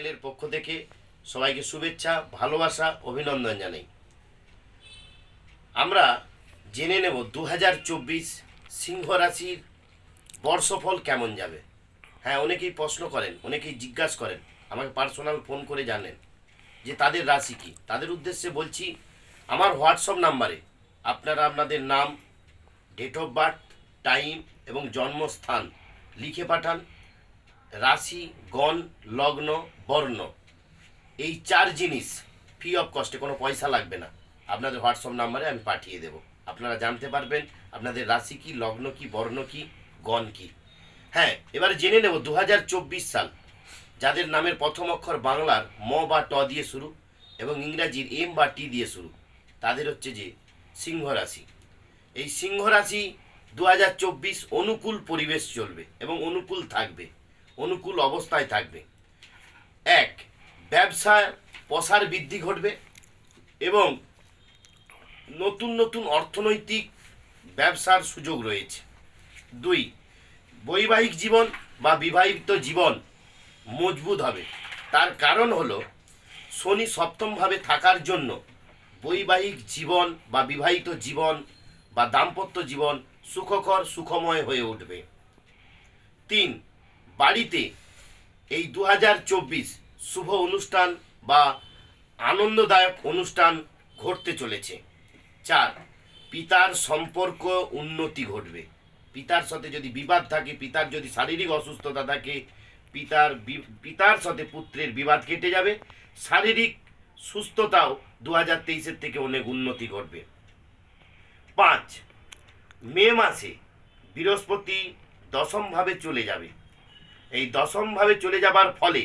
চ্যানেলের পক্ষ থেকে সবাইকে শুভেচ্ছা, ভালোবাসা, অভিনন্দন জানাই। আমরা জেনে নেব দু হাজার চব্বিশ সিংহ রাশির বর্ষফল কেমন যাবে। হ্যাঁ অনেকেই প্রশ্ন করেন, অনেকেই জিজ্ঞাসা করেন, আমাকে পার্সোনাল ফোন করে জানেন যে তাদের রাশি কি? তাদের উদ্দেশ্যে বলছি, আমার হোয়াটসঅ্যাপ নাম্বারে আপনারা আপনাদের নাম ডেট অফ বার্থ টাইম এবং জন্মস্থান লিখে পাঠান। রাশি, গণ, লগ্ন, বর্ণ, এই চার জিনিস ফ্রি অফ কস্টে কোনো পয়সা লাগবে না। আপনাদের হোয়াটসঅ্যাপ নাম্বারে আমি পাঠিয়ে দেব। আপনারা জানতে পারবেন আপনাদের রাশি কি, লগ্ন কি, বর্ণ কি, গণ কি। হ্যাঁ এবারে জেনে নেব দু হাজার চব্বিশ সাল। যাদের নামের প্রথম অক্ষর বাংলার ম বা ট দিয়ে শুরু এবং ইংরাজির এম বা টি দিয়ে শুরু, তাদের হচ্ছে যে সিংহ রাশি। এই সিংহ রাশি দু হাজার চব্বিশ অনুকূল পরিবেশ চলবে এবং অনুকূল থাকবে। অনুকূল অবস্থায় থাকবে। এক ব্যবসার প্রসার বৃদ্ধি ঘটবে এবং নতুন নতুন অর্থনৈতিক ব্যবসার সুযোগ রয়েছে। দুই, বৈবাহিক জীবন বা বিবাহিত জীবন মজবুত হবে। তার কারণ হলো, শনি সপ্তমভাবে থাকার জন্য বৈবাহিক জীবন বা বিবাহিত জীবন বা দাম্পত্য জীবন সুখকর, সুখময় হয়ে উঠবে। তিন বাড়িতে এই দু হাজার চব্বিশ শুভ অনুষ্ঠান বা আনন্দদায়ক অনুষ্ঠান ঘটতে চলেছে। চার, পিতার সম্পর্ক উন্নতি ঘটবে। পিতার সাথে যদি বিবাদ থাকে, পিতার যদি শারীরিক অসুস্থতা থাকে, পিতার পিতার সাথে পুত্রের বিবাদ কেটে যাবে। শারীরিক সুস্থতাও দু হাজার তেইশের থেকে অনেক উন্নতি ঘটবে। পাঁচ, মে মাসে বৃহস্পতি দশমভাবে চলে যাবে। এই দশমভাবে চলে যাবার ফলে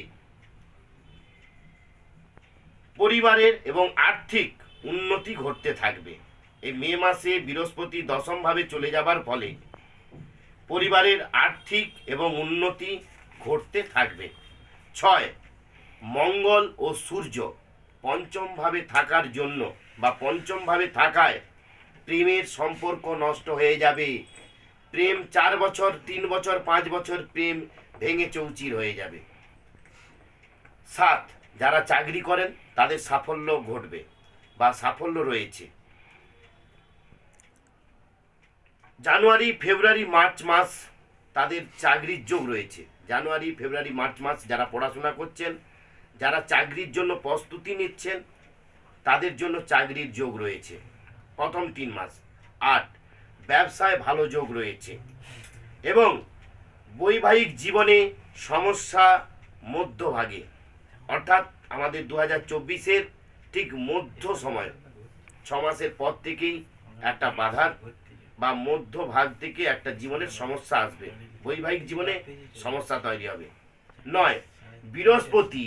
পরিবারের এবং আর্থিক উন্নতি ঘটতে থাকবে। এই মে মাসে বৃহস্পতি দশমভাবে চলে যাবার ফলে পরিবারের আর্থিক এবং উন্নতি ঘটতে থাকবে। ছয়, মঙ্গল ও সূর্য পঞ্চমভাবে থাকার জন্য বা পঞ্চমভাবে থাকায় প্রেমের সম্পর্ক নষ্ট হয়ে যাবে। প্রেম চার বছর, তিন বছর, পাঁচ বছর প্রেম ভেঙে চৌচির হয়ে যাবে। সাত, যারা চাকরি করেন, তাদের সাফল্য ঘটবে বা সাফল্য রয়েছে। জানুয়ারি, ফেব্রুয়ারি, মার্চ মাস তাদের চাকরির যোগ রয়েছে। জানুয়ারি, ফেব্রুয়ারি, মার্চ মাস যারা পড়াশোনা করছেন, যারা চাকরির জন্য প্রস্তুতি নিচ্ছেন, তাদের জন্য চাকরির যোগ রয়েছে। প্রথম তিন মাস। আট, ব্যবসায় ভালো যোগ রয়েছে। এবং বৈবাহিক জীবনে সমস্যা মধ্যভাগে। অর্থাৎ আমাদের দু হাজার চব্বিশের ঠিক মধ্য সময়, ছ মাসের পর থেকেই একটা বাধার বা মধ্য ভাগ থেকে একটা জীবনের সমস্যা আসবে। বৈবাহিক জীবনে সমস্যা তৈরি হবে। নয়, বৃহস্পতি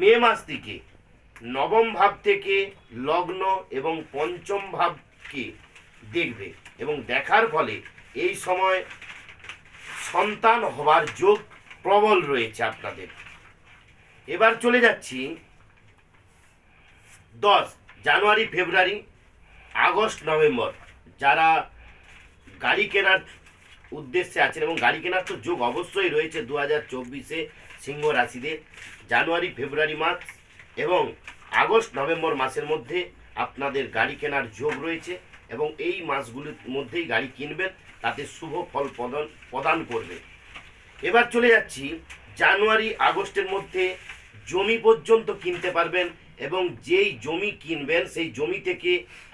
মে মাস থেকে নবম ভাব থেকে লগ্ন এবং পঞ্চম ভাবকে দেখবে এবং দেখার ফলে এই সময় সন্তান হবার যোগ প্রবল রয়েছে আপনাদের। এবার চলে যাচ্ছি দশ জানুয়ারি, ফেব্রুয়ারি, আগস্ট, নভেম্বর। যারা গাড়ি কেনার উদ্দেশ্যে আছেন এবং গাড়ি কেনার তো যোগ অবশ্যই রয়েছে দু হাজার চব্বিশে সিংহ রাশিদের জানুয়ারি, ফেব্রুয়ারি মাস এবং আগস্ট, নভেম্বর মাসের মধ্যে আপনাদের গাড়ি কেনার যোগ রয়েছে এবং এই মাসগুলির মধ্যেই গাড়ি কিনবেন। তাতে শুভ ফল প্রদান প্রদান করবে। এবার চলে যাচ্ছি, জানুয়ারি, আগস্টের মধ্যে জমি পর্যন্ত কিনতে পারবেন এবং যেই জমি কিনবেন, সেই জমি থেকে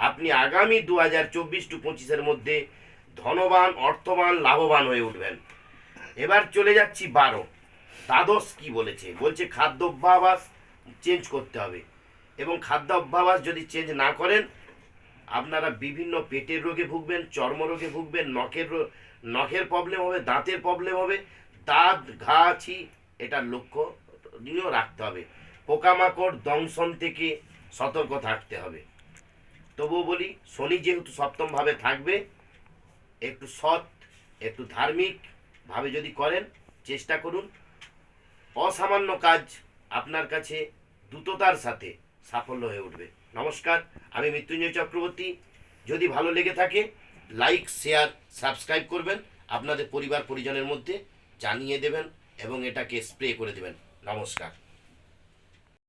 আপনি আগামী দু হাজার চব্বিশ টু পঁচিশের মধ্যে ধনবান, অর্থবান, লাভবান হয়ে উঠবেন। এবার চলে যাচ্ছি বারো। দ্বাদশ কি বলেছে? বলছে খাদ্য অভ্যাস চেঞ্জ করতে হবে এবং খাদ্য অভ্যাস যদি চেঞ্জ না করেন আপনারা বিভিন্ন পেটের রোগে ভুগবেন, চর্মরোগে ভুগবেন, নখের নখের প্রবলেম হবে, দাঁতের প্রবলেম হবে, দাঁত, ঘা, ছি এটার লক্ষ্য নিয়েও রাখতে হবে। পোকামাকড়, দংশন থেকে সতর্ক থাকতে হবে। তবুও বলি, শনি যেহেতু সপ্তমভাবে থাকবে, একটু সৎ, একটু ধার্মিক ভাবে যদি করেন, চেষ্টা করুন। অসামান্য কাজ আপনার কাছে দ্রুততার সাথে সাফল্য হয়ে উঠবে। নমস্কার, আমি মৃত্যুঞ্জয় চক্রবর্তী। যদি ভালো লেগে থাকে লাইক শেয়ার সাবস্ক্রাইব করবেন, আপনাদের পরিবার পরিজনের মধ্যে জানিয়ে দেবেন এবং এটাকে স্প্রে করে দেবেন। নমস্কার।